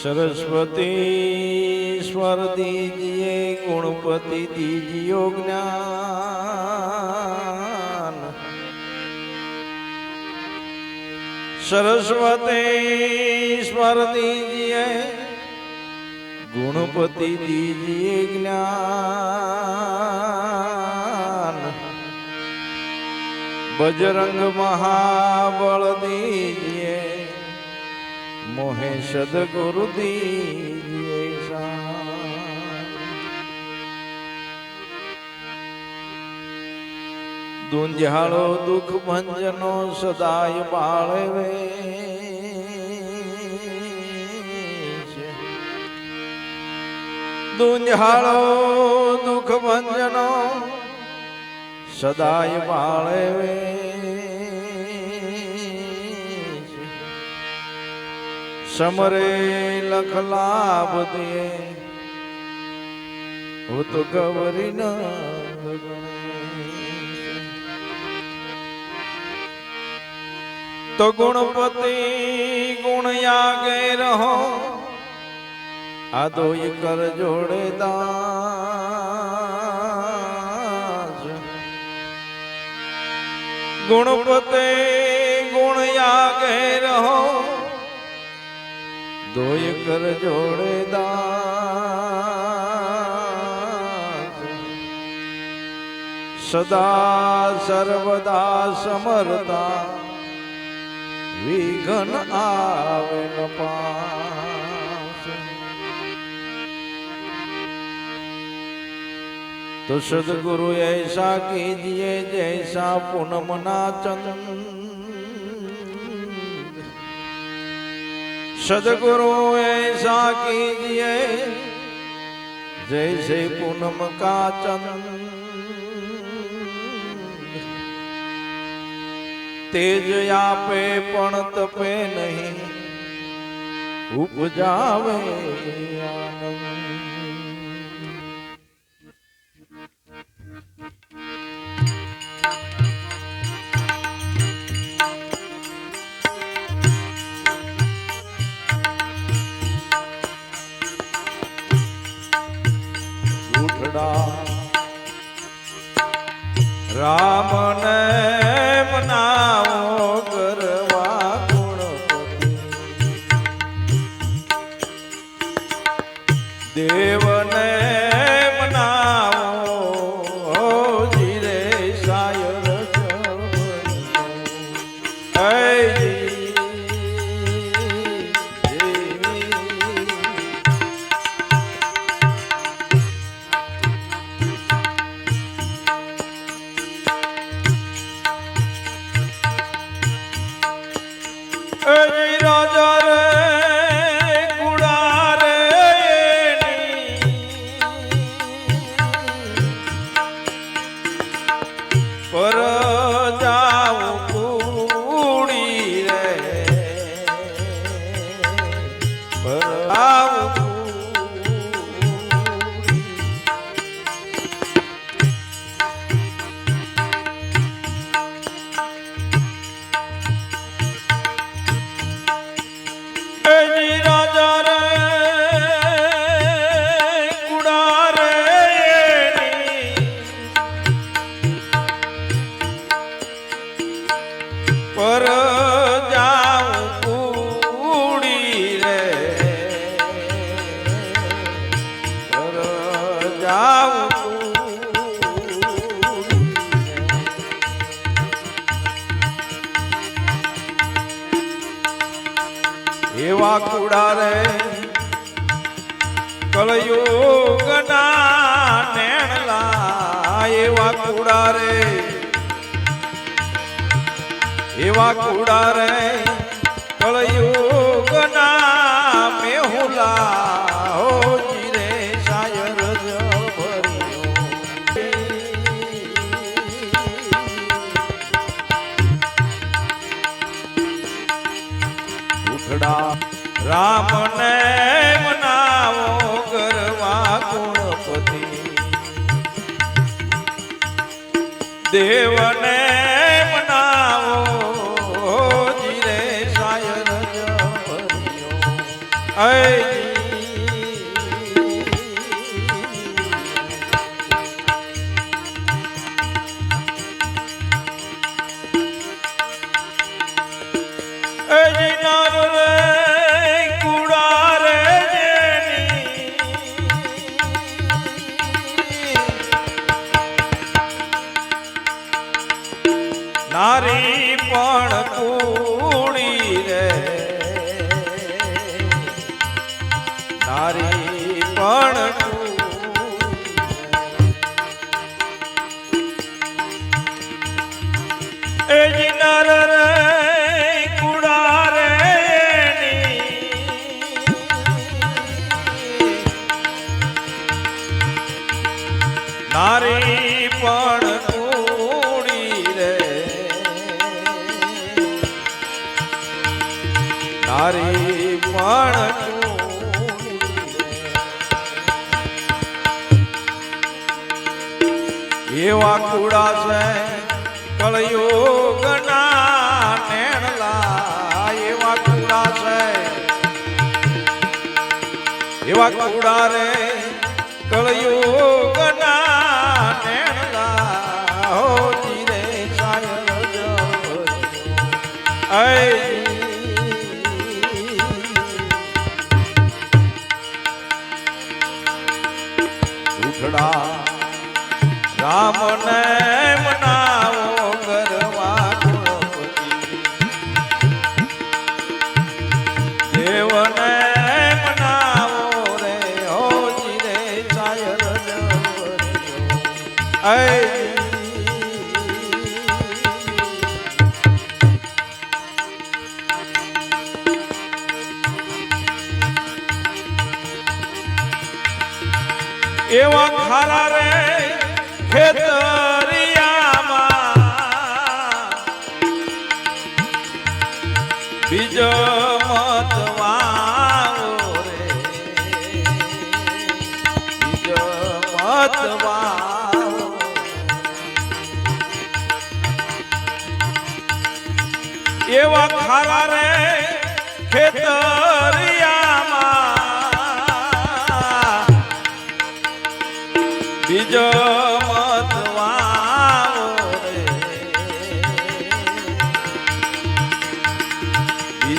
સરસ્વતી સ્વર દીજીએ, ગુણપતિ દીજીયો જ્ઞાન. સરસ્વતી સ્વર દીજીએ, ગુણપતિ દીજીએ જ્ઞાન. બજરંગ મહાબળ દીજીએ મોહે સદગુરુ. દુંજાળો દુઃખ ભંજનો સદાય બાળવે. દુંજાળો દુઃખ ભંજનો સદાય બાળવે સમરે લખ લાભ દે. હું તો ગવરી ન તો ગુણપતિ ગુણ યાગે રહો. આ દોઈ કર જોડે દાસ ગુણ યાગે રહો. દોય કર જોડે સદા સર્વદા સમરતા વિઘન આવે ન તો સદગુરુ એસા કીજીએ જૈસા પૂનમના ચંદ સદગુરુ એસા કીજીએ જૈસે પૂનમ કા ચંદ તેજ આપે પણ તપે નહીં. ઉપજાવે આનંદ. એવા કુડા રે કલયુગના મેહુલા હો જીરે સાયર ઉઠડા રામને મનાવો ગરવા ગુણપતિ. દેવને એવા ખારા રે ખેતર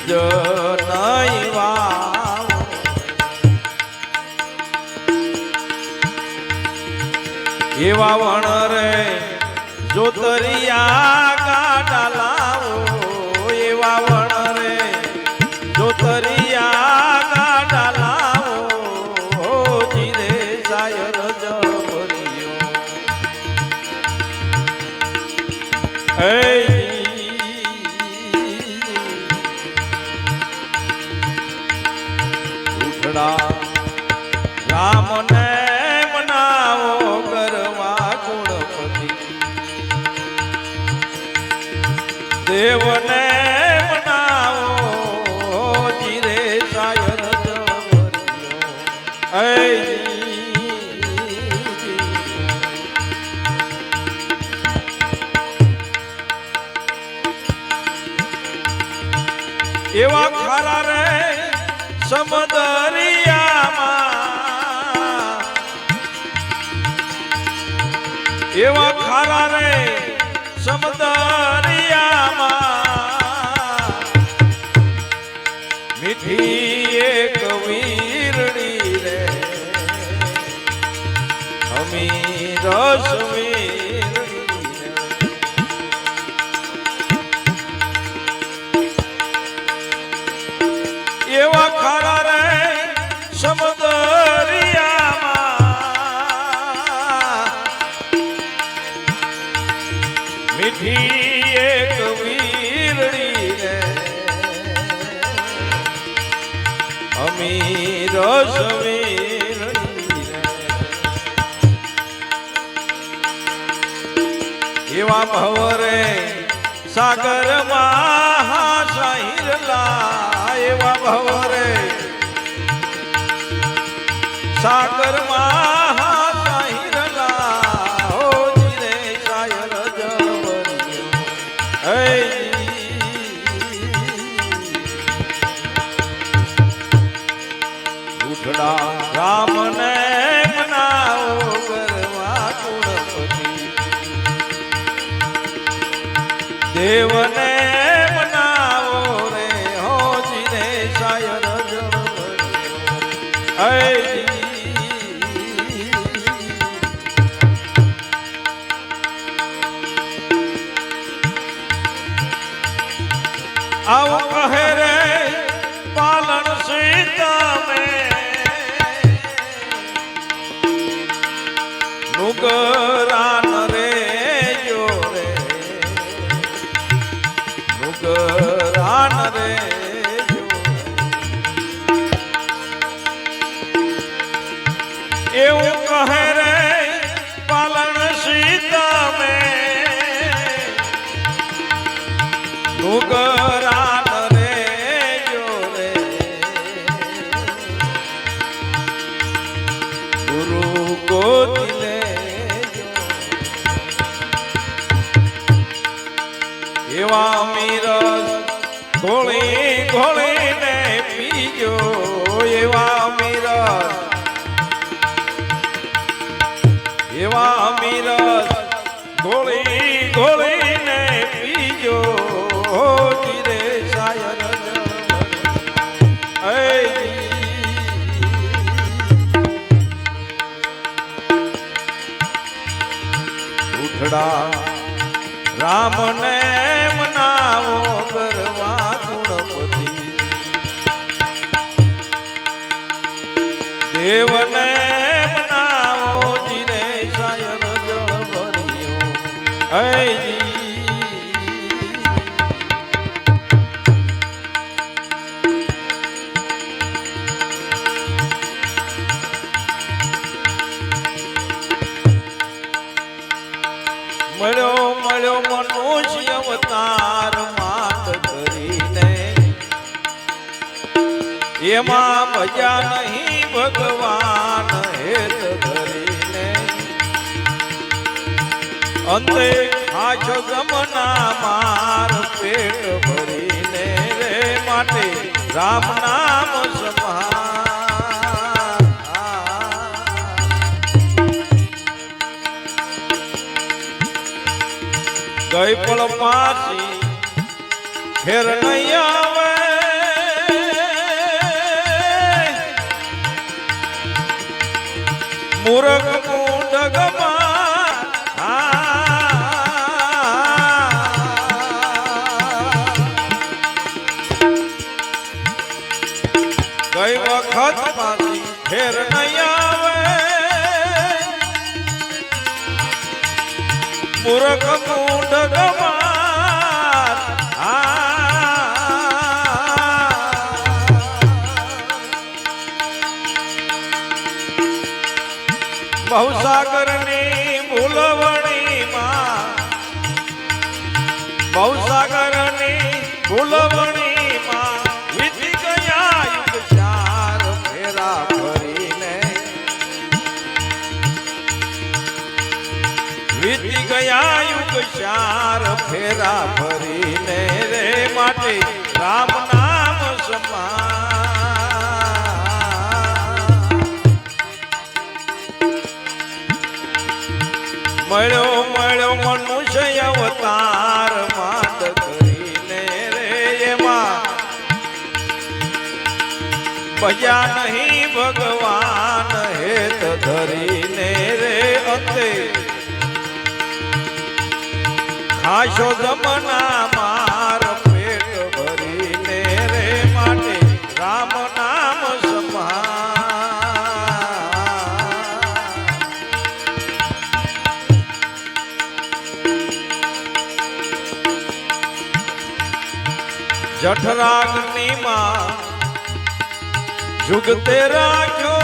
બીજો નહીં વાવ એવા વણ રે જોતરિયા રસ મે ભવરે સાગરમાં સાહિર લાયવા ભવરે. ઉઠડા રામને મનાવો કરવા ગુણપતિ દેવને એમાં મજા નહીં ભગવાન હેત ધરીને. અંતે આછો ગમના માર પેટ ભરીને રે માટે રામ નામ સમા ગઈ પણ પાછી ફેર નહીં મૂરખ મૂઢગમાં ગઈ વખત પાછી ફેર નહીં આવે. મૂરખ મૂઢ વીતી ગયા યુગ ચાર ફેરા ફરીને રે માટે રામ નામ સમા મળ્યો મળ્યો મનુષ્ય અવતાર માત કરીને રે એમાં. ભજ્યા નહીં ભગવાન હેત ધરીને ખાશો જમના માર પેટ ભરીને રે માટે રામ નામ જઠરાગ્નિ માં જુગતે રાખ્યો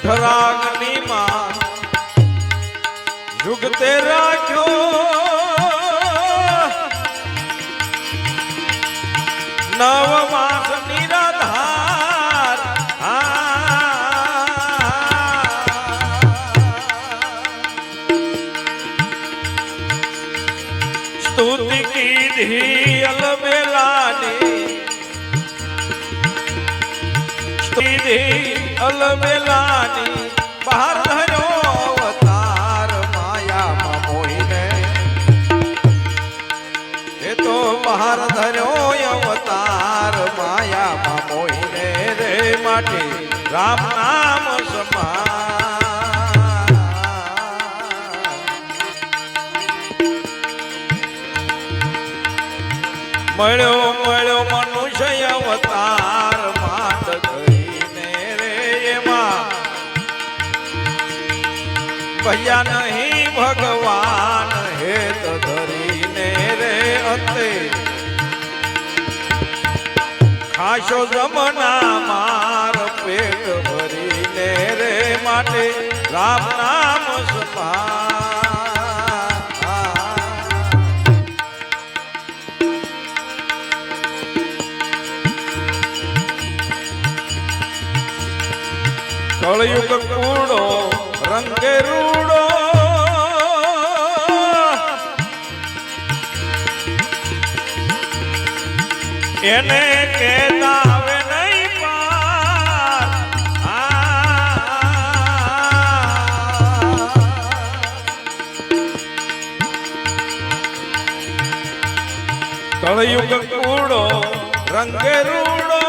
જઠરાગ્નિ માં રાખ્યો. નવ મોહીને રે માટે, રામ નામ સમા મળ્યો મળ્યો મનુષ્ય અવતાર માત કરીને રે એમાં. ભૈયા નહીં ભગવાન હેત ધરીને રે અંતે. ખાશો જમના માર પેટ ભરીને રે માટે રામ નામ સપા કળયુગ કૂડો રંગે રૂડો. એને કળયુગ કૂડો રંગે રૂડો.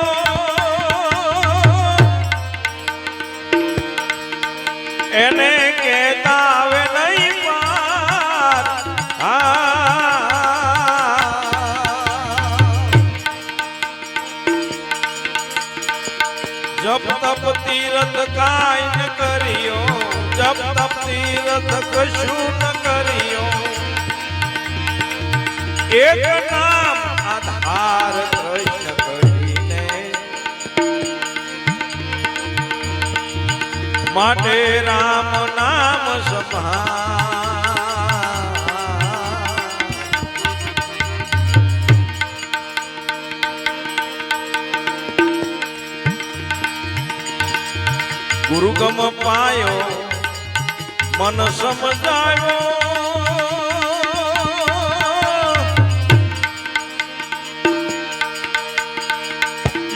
એને કેતા આવે તીરથ કાંઈ ન કર્યો, જપ તપ તીરથ કશું ન કર્યો. એક નામ આધાર કૃષ્ણ કરીને માટે રામ નામ સમા ગુરુગમ પાયો મન સમજાયો.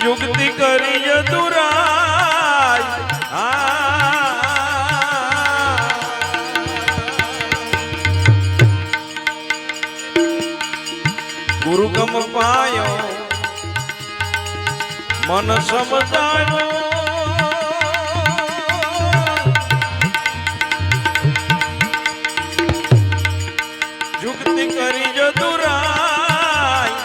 યુક્તિ કરી દુરાય ગુરુગમ પાયો મન સમજાયો. યુક્તિ કરી જો દુરાય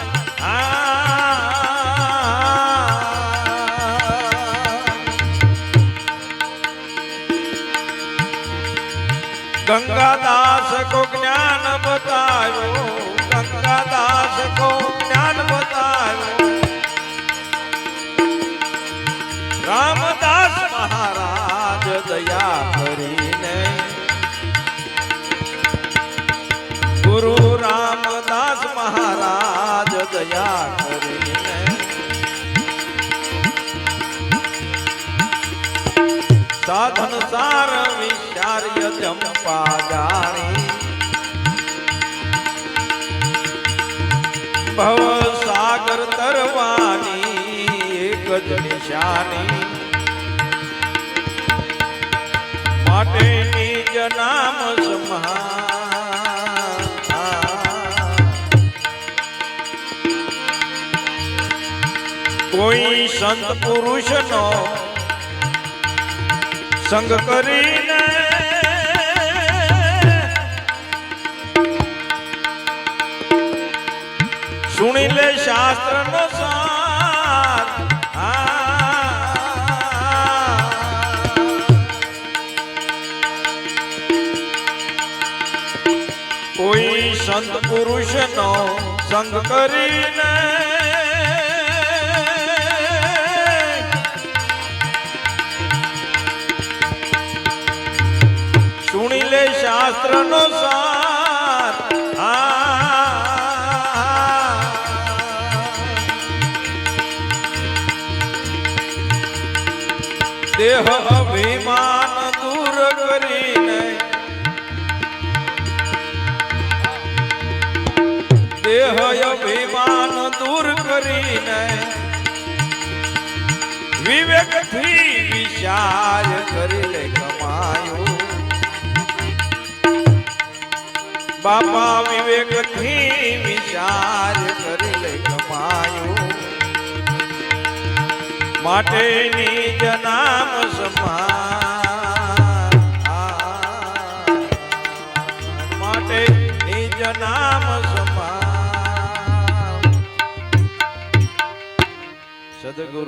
ગંગાદાસ કો જ્ઞાન બતાવ્યો. સાધન સાર વિચાર્ય ચંપા જાણી. ભવ સાગર તરવાની એક જ નિશાની. માટે નિજ નામ સમા કોઈ સંત પુરુષનો સંગ કરીને સુણી લે શાસ્ત્ર નો સાર કોઈ સંત પુરુષ નો સંગ કરીને શાસ્ત્ર નો સાર દેહ અભિમાન દૂર કરીને દેહ અભિમાન દૂર કરીને વિવેકથી વિચાર કરી લે બાપા વિવેકથી વિચાર કરી લે કમાયો. માટે નિજ સમા માટે નિજ નામ સમાન. સદગુરુ